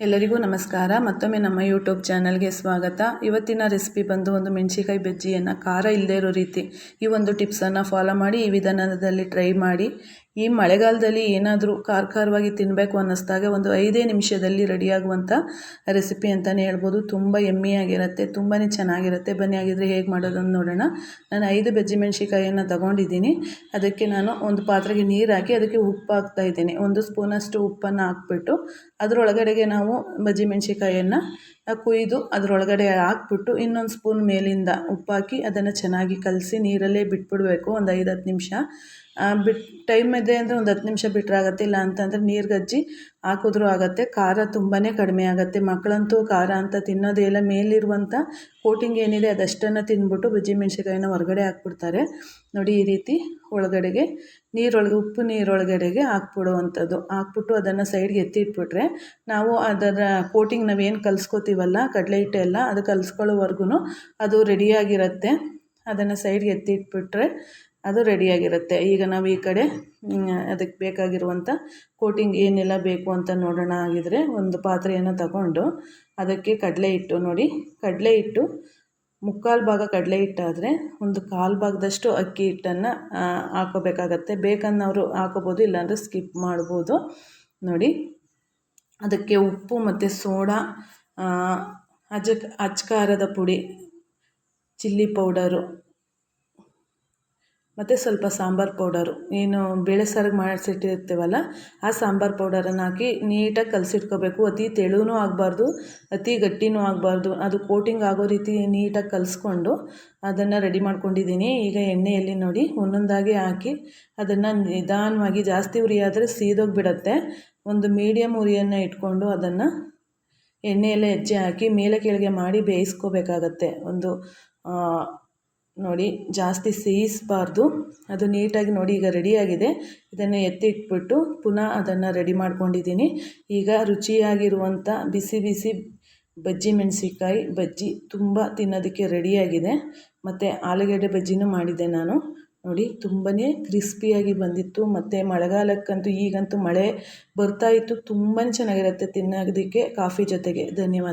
ಎಲ್ಲರಿಗೂ ನಮಸ್ಕಾರ. ಮತ್ತೊಮ್ಮೆ ನಮ್ಮ ಯೂಟ್ಯೂಬ್ ಚಾನಲ್ಗೆ ಸ್ವಾಗತ. ಇವತ್ತಿನ ರೆಸಿಪಿ ಬಂದು ಒಂದು ಮೆಣಸಿಕಾಯಿ ಬಜ್ಜಿಯನ್ನು ಖಾರ ಇಲ್ಲದೇ ಇರೋ ರೀತಿ ಈ ಒಂದು ಟಿಪ್ಸನ್ನು ಫಾಲೋ ಮಾಡಿ ಈ ವಿಧಾನದಲ್ಲಿ ಟ್ರೈ ಮಾಡಿ. ಈ ಮಳೆಗಾಲದಲ್ಲಿ ಏನಾದರೂ ಖಾರ ಖಾರವಾಗಿ ತಿನ್ನಬೇಕು ಅನ್ನಿಸ್ದಾಗ ಒಂದು ಐದೇ ನಿಮಿಷದಲ್ಲಿ ರೆಡಿಯಾಗುವಂಥ ರೆಸಿಪಿ ಅಂತಲೇ ಹೇಳ್ಬೋದು. ತುಂಬ ಎಮ್ಮಿಯಾಗಿರುತ್ತೆ ತುಂಬಾ ಚೆನ್ನಾಗಿರುತ್ತೆ. ಬನ್ನಿ ಆಗಿದ್ರೆ ಹೇಗೆ ಮಾಡೋದನ್ನು ನೋಡೋಣ. ನಾನು ಐದು ಬಜ್ಜಿ ಮೆಣಸಿಕಾಯಿಯನ್ನು ತಗೊಂಡಿದ್ದೀನಿ. ಅದಕ್ಕೆ ನಾನು ಒಂದು ಪಾತ್ರೆಗೆ ನೀರು ಹಾಕಿ ಅದಕ್ಕೆ ಉಪ್ಪು ಹಾಕ್ತಾ ಇದ್ದೀನಿ. ಒಂದು ಸ್ಪೂನಷ್ಟು ಉಪ್ಪನ್ನು ಹಾಕ್ಬಿಟ್ಟು ಅದರೊಳಗಡೆಗೆ ನಾವು ಬಜ್ಜಿ ಮೆಣಸಿಕಾಯಿಯನ್ನು ಕುಯ್ದು ಅದರೊಳಗಡೆ ಹಾಕ್ಬಿಟ್ಟು ಇನ್ನೊಂದು ಸ್ಪೂನ್ ಮೇಲಿಂದ ಉಪ್ಪಾಕಿ ಅದನ್ನು ಚೆನ್ನಾಗಿ ಕಲಸಿ ನೀರಲ್ಲೇ ಬಿಟ್ಬಿಡಬೇಕು ಒಂದು ಐದು ಹತ್ತು ನಿಮಿಷ. ಬಿಟ್ಟು ಟೈಮ್ ಇದೆ ಅಂದರೆ ಒಂದು ಹತ್ತು ನಿಮಿಷ ಬಿಟ್ಟರೆ ಆಗುತ್ತೆ, ಇಲ್ಲ ಅಂತಂದರೆ ನೀರು ಗಜ್ಜಿ ಹಾಕಿದ್ರೂ ಆಗುತ್ತೆ. ಖಾರ ತುಂಬಾ ಕಡಿಮೆ ಆಗುತ್ತೆ. ಮಕ್ಕಳಂತೂ ಖಾರ ಅಂತ ತಿನ್ನೋದೇ ಇಲ್ಲ. ಮೇಲಿರುವಂಥ ಕೋಟಿಂಗ್ ಏನಿದೆ ಅದಷ್ಟನ್ನು ತಿಂದ್ಬಿಟ್ಟು ಬಜ್ಜಿ ಮೆಣಸಿಕಾಯಿನ ಹೊರಗಡೆ ಹಾಕ್ಬಿಡ್ತಾರೆ. ನೋಡಿ ಈ ರೀತಿ ಒಳಗಡೆಗೆ ನೀರೊಳಗೆ, ಉಪ್ಪು ನೀರೊಳಗಡೆಗೆ ಹಾಕ್ಬಿಡುವಂಥದ್ದು. ಹಾಕ್ಬಿಟ್ಟು ಅದನ್ನು ಸೈಡ್ಗೆ ಎತ್ತಿಟ್ಬಿಟ್ರೆ ನಾವು ಅದರ ಕೋಟಿಂಗ್ ನಾವೇನು ಕಲಿಸ್ಕೋತೀವಲ್ಲ, ಕಡಲೆ ಹಿಟ್ಟೆಲ್ಲ ಅದು ಕಲಿಸ್ಕೊಳ್ಳೋವರೆಗೂ ಅದು ರೆಡಿಯಾಗಿರುತ್ತೆ ಅದನ್ನು ಸೈಡ್ಗೆ ಎತ್ತಿಟ್ಬಿಟ್ರೆ ಅದು ರೆಡಿಯಾಗಿರುತ್ತೆ ಈಗ ನಾವು ಈ ಕಡೆ ಅದಕ್ಕೆ ಬೇಕಾಗಿರುವಂಥ ಕೋಟಿಂಗ್ ಏನೆಲ್ಲ ಬೇಕು ಅಂತ ನೋಡೋಣ ಆಗಿದ್ರೆ ಒಂದು ಪಾತ್ರೆಯನ್ನು ತಗೊಂಡು ಅದಕ್ಕೆ ಕಡಲೆ ಹಿಟ್ಟು ನೋಡಿ. ಕಡಲೆ ಹಿಟ್ಟು ಮುಕ್ಕಾಲು ಭಾಗ ಕಡಲೆ ಹಿಟ್ಟಾದರೆ ಒಂದು ಕಾಲು ಭಾಗದಷ್ಟು ಅಕ್ಕಿ ಹಿಟ್ಟನ್ನು ಹಾಕೋಬೇಕಾಗತ್ತೆ. ಬೇಕನ್ನೋರು ಹಾಕೋಬೋದು, ಇಲ್ಲಾಂದರೆ ಸ್ಕಿಪ್ ಮಾಡ್ಬೋದು. ನೋಡಿ, ಅದಕ್ಕೆ ಉಪ್ಪು ಮತ್ತು ಸೋಡಾ ಅಜಕ್ ಅಚ್ಕಾರದ ಪುಡಿ, ಚಿಲ್ಲಿ ಪೌಡರು ಮತ್ತು ಸ್ವಲ್ಪ ಸಾಂಬಾರು ಪೌಡರು. ಏನು ಬೇಳೆ ಸಾರಿಗೆ ಮಾಡಿಸಿಟ್ಟಿರ್ತೀವಲ್ಲ, ಆ ಸಾಂಬಾರು ಪೌಡರನ್ನು ಹಾಕಿ ನೀಟಾಗಿ ಕಲಸಿಟ್ಕೋಬೇಕು. ಅತಿ ತೆಳುವೂ ಆಗಬಾರ್ದು, ಅತಿ ಗಟ್ಟಿನೂ ಆಗಬಾರ್ದು. ಅದು ಕೋಟಿಂಗ್ ಆಗೋ ರೀತಿ ನೀಟಾಗಿ ಕಲಿಸ್ಕೊಂಡು ಅದನ್ನು ರೆಡಿ ಮಾಡ್ಕೊಂಡಿದ್ದೀನಿ. ಈಗ ಎಣ್ಣೆಯಲ್ಲಿ ನೋಡಿ ಒಂದೊಂದಾಗಿ ಹಾಕಿ ಅದನ್ನು ನಿಧಾನವಾಗಿ ಜಾಸ್ತಿ ಉರಿ ಆದರೆ ಸೀದೋಗಿಬಿಡತ್ತೆ. ಒಂದು ಮೀಡಿಯಮ್ ಉರಿಯನ್ನು ಇಟ್ಕೊಂಡು ಅದನ್ನು ಎಣ್ಣೆಯಲ್ಲೇ ಹೆಜ್ಜೆ ಹಾಕಿ ಮೇಲೆ ಕೆಳಗೆ ಮಾಡಿ ಬೇಯಿಸ್ಕೋಬೇಕಾಗತ್ತೆ. ಒಂದು ನೋಡಿ, ಜಾಸ್ತಿ ಸೇಯಿಸಬಾರ್ದು. ಅದು ನೀಟಾಗಿ ನೋಡಿ, ಈಗ ರೆಡಿಯಾಗಿದೆ ಇದನ್ನು ಎತ್ತಿಟ್ಬಿಟ್ಟು ಪುನಃ ಅದನ್ನು ರೆಡಿ ಮಾಡ್ಕೊಂಡಿದ್ದೀನಿ. ಈಗ ರುಚಿಯಾಗಿರುವಂಥ ಬಿಸಿ ಬಿಸಿ ಬಜ್ಜಿ ಮೆಣಸಿನ್ಕಾಯಿ ಬಜ್ಜಿ ತುಂಬ ತಿನ್ನೋದಕ್ಕೆ ರೆಡಿಯಾಗಿದೆ ಮತ್ತು ಆಲೂಗಡ್ಡೆ ಬಜ್ಜಿನೂ ಮಾಡಿದ್ದೆ ನಾನು. ನೋಡಿ ತುಂಬಾ ಕ್ರಿಸ್ಪಿಯಾಗಿ ಬಂದಿತ್ತು. ಮತ್ತು ಮಳೆಗಾಲಕ್ಕಂತೂ, ಈಗಂತೂ ಮಳೆ ಬರ್ತಾಯಿತ್ತು ತುಂಬಾ ಚೆನ್ನಾಗಿರುತ್ತೆ ತಿನ್ನೋದಕ್ಕೆ, ಕಾಫಿ ಜೊತೆಗೆ. ಧನ್ಯವಾದ.